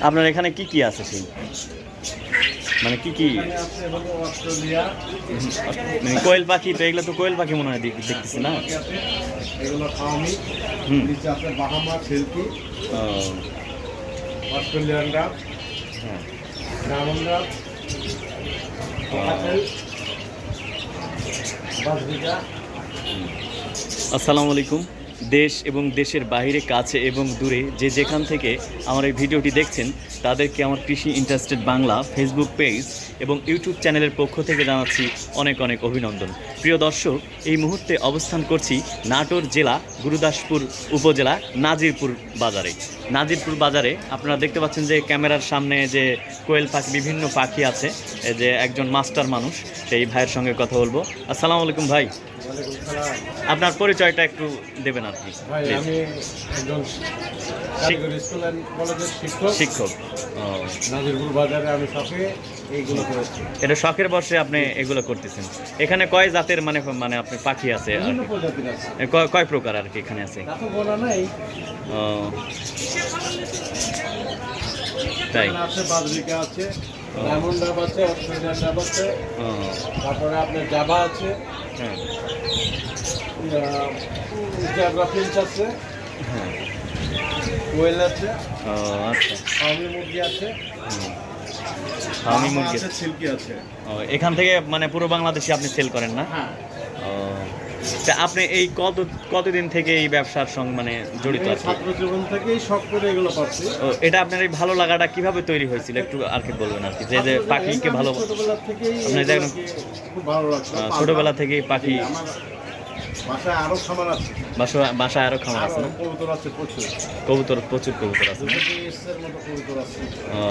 আপনার এখানে কি কি আছে সিম মানে কি কি? মানে কোয়েল পাখি তো এগুলো তো কোয়েল পাখি মনে হয় দেখ- দেখতেছি না? পাখি এগুলো ফার্মি হুম। নিচে আছে বাহামা সিল্কি অস্ট্রেলিয়ান ডাব হ্যাঁ। ডায়মন্ড ডাব আসসালামু আলাইকুম। দেশ এবং দেশের বাইরে কাছে এবং দূরে যে যেখান থেকে আমার এই ভিডিওটি দেখছেন তাদেরকে আমার কৃষি ইন্টারেস্টেড বাংলা ফেসবুক পেজ এবং ইউটিউব চ্যানেলের পক্ষ থেকে জানাচ্ছি অনেক অনেক অভিনন্দন। প্রিয় দর্শক এই মুহূর্তে অবস্থান করছি নাটোর জেলা গুরুদাসপুর উপজেলা নাজিরপুর বাজারে। নাজিরপুর বাজারে আপনারা দেখতে পাচ্ছেন যে ক্যামেরার সামনে যে কোয়েল পাখি বিভিন্ন পাখি আছে যে একজন মাস্টার মানুষ সেই ভাইয়ের সঙ্গে কথা বলব। আসসালামু আলাইকুম ভাই। আপনার পরিচয়টা একটু দেবেন কলেজের শিক্ষক। নাজিরপুর বাজারে আমি শখে এইগুলো করেছি। এটা শখের বর্ষে আপনি এগুলো করতেছেন। এখানে কয় জাতের মানে মানে আপনি পাখি আছে বিভিন্ন প্রজাতির আছে। কয়- কয় প্রকার আর কি এখানে আছে? তা তো বলা নাই। ও, তাই। আছে বাজরিকা আছে ডায়মন্ড ডাব আছে অস্ট্রেলিয়ান ডাব আছে তারপরে আপনার জাভা আছে হ্যাঁ। ফিঞ্চ আছে হ্যাঁ। কোয়েল আছে ও আচ্ছা। ফার্মি মুরগি আছে ফার্মি মুরগি আছে সিল্কি আছে। ও, এখান থেকে মানে পুরো বাংলাদেশে আপনি সেল করেন না? হ্যাঁ। তা আপনি এই কত কতদিন থেকে এই ব্যবসার সঙ্গে মানে জড়িত আছেন? ছাত্র জীবন থেকেই শখ করে এগুলো পাচ্ছি। ও, এটা আপনার এই ভালো লাগাটা কীভাবে তৈরি হয়েছিল? একটু আর কি বলবেন আর কি? যে যে পাখিকে ভালো ছোটবেলা থেকেই আপনি দেখেন- খুব ভালো আহ, ছোটবেলা থেকেই পাখি বাসায় আরও খামার আছে। বাসা বাসায় আরও খামার আছে কবুতর আছে প্রচুর। কবুতর প্রচুর কবুতর আছে ও,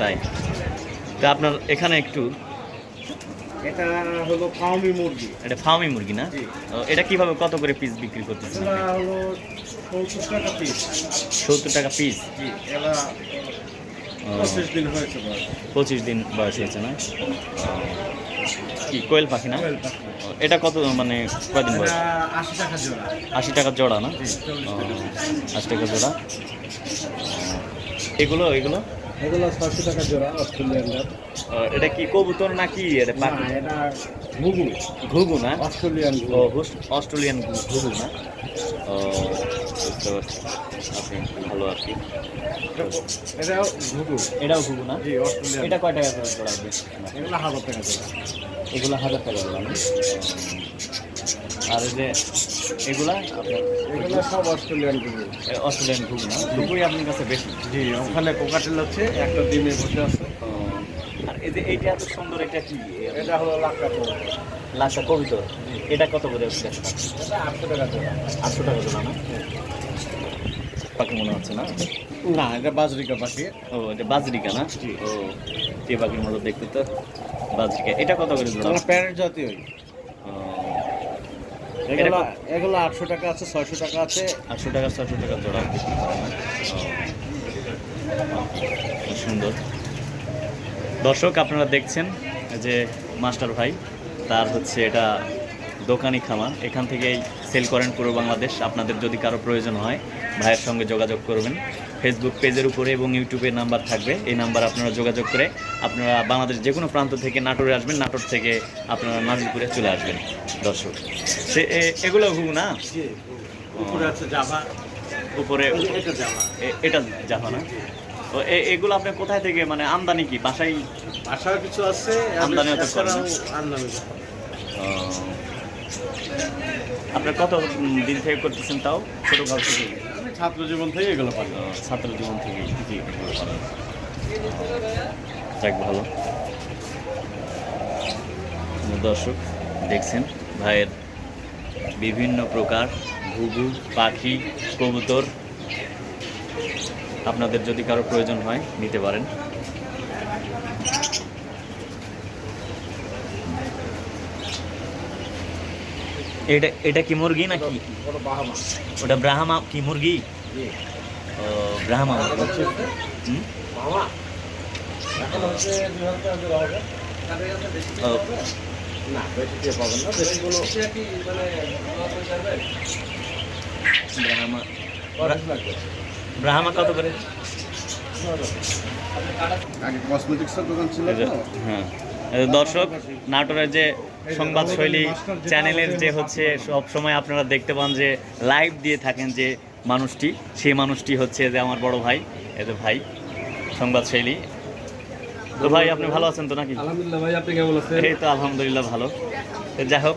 তাই। তা আপনার এখানে একটু এটা হলো ফার্মি মুরগি। এটা ফার্মি মুরগি না? এটা কীভাবে কত করে পিস বিক্রি করতেছেন এটা হলো সত্তর টাকা পিস সত্তর টাকা পিস জি এলা পঁচিশ দিন হয়েছে বয়স। পঁচিশ দিন বয়স হয়েছে না? কি কোয়েল পাখি না? এটা কত মানে কদিন বয়স? আশি টাকা জোড়া। আশি টাকার জোড়া না? আশি টাকা জোড়া। এগুলো এগুলো? এগুলো ছয়শো টাকা জোড়া অস্ট্রেলিয়ান এটা কি কবুতর নাকি এটা ঘুঘু। ঘুঘু না? অস্ট্রেলিয়ান অস্ট্রেলিয়ান ঘুঘু না? ও বুঝতে পারছি। আপনি ভালো আর কি? এটা ঘুঘু? এটাও ঘুঘু না? জি এটা কয় টাকা করে জোড়া হবে? এগুলো হাজার টাকা জোড়া। এগুলো হাজার টাকা জোড়া না? আর যে এগুলা এগুলো সব অস্ট্রেলিয়ান ঘুঘু। অস্ট্রেলিয়ান ঘুঘু না? ঘুঘুই আপনার কাছে বেশি। জি ওখানে কোকাটেল আছে একটা ডিমে বসে আছে। এই যে এইটা এত সুন্দর এটা কি? এটা হলো কবুতর। লাসা কবিতর। এটা কত করে? আটশো টাকা আটশো টাকা জোড়া না? পাখি মনে হচ্ছে না? না এটা বাজরিকা পাখি। ও এটা বাজরিকা না? ও টিয়া পাখির মতো দেখতে তো বাজরিকা। এটা কত করে জোড়া? আমরা প্যারেন্ট জাতীয়। এগুলো এগুলো আটশো টাকা আছে ছয়শো টাকা আছে। আটশো টাকা ছশো টাকা জোড়া সুন্দর। দর্শক আপনারা দেখছেন যে মাস্টার ভাই তার হচ্ছে এটা দোকানি খামার। এখান থেকেই সেল করেন পুরো বাংলাদেশ। আপনাদের যদি কারও প্রয়োজন হয় ভাইয়ের সঙ্গে যোগাযোগ করবেন। ফেসবুক পেজের উপরে এবং ইউটিউবে নাম্বার থাকবে। এই নাম্বার আপনারা যোগাযোগ করে আপনারা বাংলাদেশ যে কোনো প্রান্ত থেকে নাটোরে আসবেন। নাটোর থেকে আপনারা নাজিরপুরে চলে আসবেন। দর্শক সে এগুলো ঘুঘু না? উপরে আছে জাভা। উপরে এটা জাভা না? তো এ- এগুলো আপনি কোথায় থেকে মানে আমদানি কি? বাসায় বাসার কিছু আছে আমদানি। আপনার কত দিন থেকে করতেছেন তাও? ছোটোকাল থেকে? ছাত্র জীবন থেকে এগুলো পাই ছাত্র জীবন থেকে যাক ভালো। দর্শক দেখছেন ভাইয়ের বিভিন্ন প্রকার ঘুঘু পাখি কবুতর আপনাদের যদি কারও প্রয়োজন হয় নিতে পারেন। এটা এটা কি মুরগি নাকি? ওটা ব্রাহ্মা কি মুরগি? ব্রাহ্মা মানে ব্রাহ্মা ব্রাহ্মা কত করে? হ্যাঁ। দর্শক নাটোরের যে সংবাদ শৈলী চ্যানেলের যে হচ্ছে সব সময় আপনারা দেখতে পান যে লাইভ দিয়ে থাকেন যে মানুষটি সেই মানুষটি হচ্ছে যে আমার বড় ভাই এই যে ভাই সংবাদ শৈলী তো ভাই আপনি ভালো আছেন তো নাকি? আলহামদুলিল্লাহ ভাই আপনি কেমন আছেন? এই তো আলহামদুলিল্লাহ ভালো। তো যাই হোক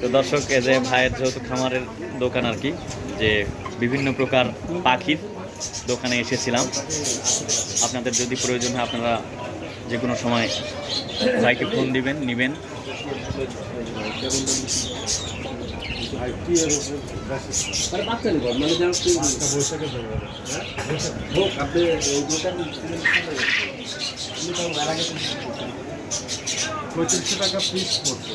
তো দর্শক এ যে ভাইয়ের যেহেতু খামারের দোকান আর কি যে বিভিন্ন প্রকার পাখির দোকানে এসেছিলাম। আপনাদের যদি প্রয়োজন হয় আপনারা যে কোনো সময় ভাইকে ফোন দিবেন নেবেন। পঁয়ত্রিশশো টাকা পিস পড়ছে।